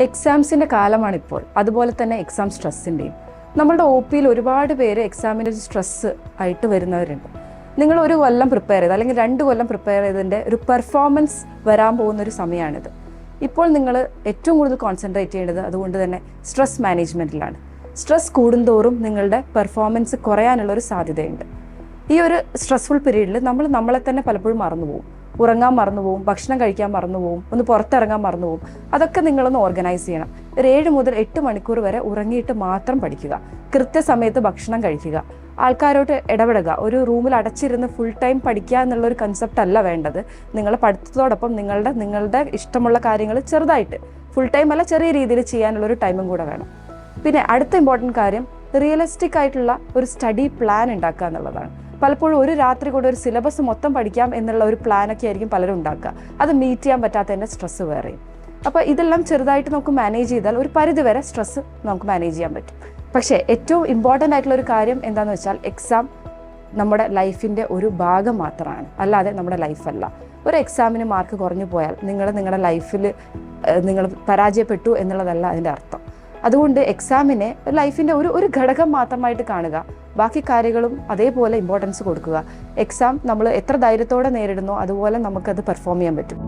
എക്സാംസിന്റെ കാലമാണിപ്പോൾ. അതുപോലെ തന്നെ എക്സാം സ്ട്രെസ്സിന്റെയും നമ്മളുടെ ഒ പിയിൽ ഒരുപാട് പേര് എക്സാമിന്റെ സ്ട്രെസ്സ് ആയിട്ട് വരുന്നവരുണ്ട്. നിങ്ങൾ ഒരു കൊല്ലം പ്രിപ്പയർ ചെയ്ത് അല്ലെങ്കിൽ രണ്ട് കൊല്ലം പ്രിപ്പയർ ചെയ്തതിന്റെ ഒരു പെർഫോമൻസ് വരാൻ പോകുന്ന ഒരു സമയമാണിത്. ഇപ്പോൾ നിങ്ങൾ ഏറ്റവും കൂടുതൽ കോൺസെൻട്രേറ്റ് ചെയ്യേണ്ടത് അതുകൊണ്ട് തന്നെ സ്ട്രെസ് മാനേജ്മെന്റിലാണ് സ്ട്രെസ് കൂടുന്തോറും നിങ്ങളുടെ പെർഫോമൻസ് കുറയാനുള്ള ഒരു സാധ്യതയുണ്ട്. ഈ ഒരു സ്ട്രെസ്ഫുൾ പീരീഡിൽ നമ്മൾ നമ്മളെ തന്നെ പലപ്പോഴും മറന്നുപോകും. ഉറങ്ങാൻ മറന്നുപോകും ഭക്ഷണം കഴിക്കാൻ മറന്നുപോകും ഒന്ന് പുറത്തിറങ്ങാൻ മറന്നുപോകും അതൊക്കെ നിങ്ങളൊന്ന് ഓർഗനൈസ് ചെയ്യണം. ഒരു ഏഴ് മുതൽ എട്ട് മണിക്കൂർ വരെ ഉറങ്ങിയിട്ട് മാത്രം പഠിക്കുക. കൃത്യസമയത്ത് ഭക്ഷണം കഴിക്കുക. ആൾക്കാരോട്ട് ഇടപെടുക. ഒരു റൂമിൽ അടച്ചിരുന്ന് ഫുൾ ടൈം പഠിക്കുക എന്നുള്ള ഒരു കൺസെപ്റ്റ് അല്ല വേണ്ടത്. നിങ്ങളെ പഠിത്തത്തോടൊപ്പം നിങ്ങളുടെ നിങ്ങളുടെ ഇഷ്ടമുള്ള കാര്യങ്ങൾ ചെറുതായിട്ട് ഫുൾ ടൈം അല്ല ചെറിയ രീതിയിൽ ചെയ്യാനുള്ള ഒരു ടൈമും കൂടെ വേണം. പിന്നെ അടുത്ത ഇമ്പോർട്ടന്റ് കാര്യം റിയലിസ്റ്റിക് ആയിട്ടുള്ള ഒരു സ്റ്റഡി പ്ലാൻ ഉണ്ടാക്കുക എന്നുള്ളതാണ്. പലപ്പോഴും ഒരു രാത്രി കൊണ്ട് ഒരു സിലബസ് മൊത്തം പഠിക്കാം എന്നുള്ള ഒരു പ്ലാനൊക്കെ ആയിരിക്കും പലരും ഉണ്ടാക്കുക. അത് മീറ്റ് ചെയ്യാൻ പറ്റാത്തതിന്റെ സ്ട്രെസ്സ് വേറെയും. അപ്പോൾ ഇതെല്ലാം ചെറുതായിട്ട് നമുക്ക് മാനേജ് ചെയ്താൽ ഒരു പരിധിവരെ സ്ട്രെസ്സ് നമുക്ക് മാനേജ് ചെയ്യാൻ പറ്റും. പക്ഷേ ഏറ്റവും ഇമ്പോർട്ടന്റ് ആയിട്ടുള്ള ഒരു കാര്യം എന്താണെന്ന് വെച്ചാൽ എക്സാം നമ്മുടെ ലൈഫിന്റെ ഒരു ഭാഗം മാത്രമാണ്. അല്ലാതെ നമ്മുടെ ലൈഫല്ല ഒരു എക്സാമിന് മാർക്ക് കുറഞ്ഞു പോയാൽ നിങ്ങൾ നിങ്ങളുടെ ലൈഫിൽ നിങ്ങൾ പരാജയപ്പെട്ടു എന്നുള്ളതല്ല അതിന്റെ അർത്ഥം. അതുകൊണ്ട് എക്സാമിനെ ലൈഫിന്റെ ഒരു ഒരു ഘടകം മാത്രമായിട്ട് കാണുക. ബാക്കി കാര്യങ്ങളും അതേപോലെ ഇമ്പോർട്ടൻസ് കൊടുക്കുക. എക്സാം നമ്മൾ എത്ര ധൈര്യത്തോടെ നേരിടുന്നോ അതുപോലെ നമുക്കത് പെർഫോം ചെയ്യാൻ പറ്റും.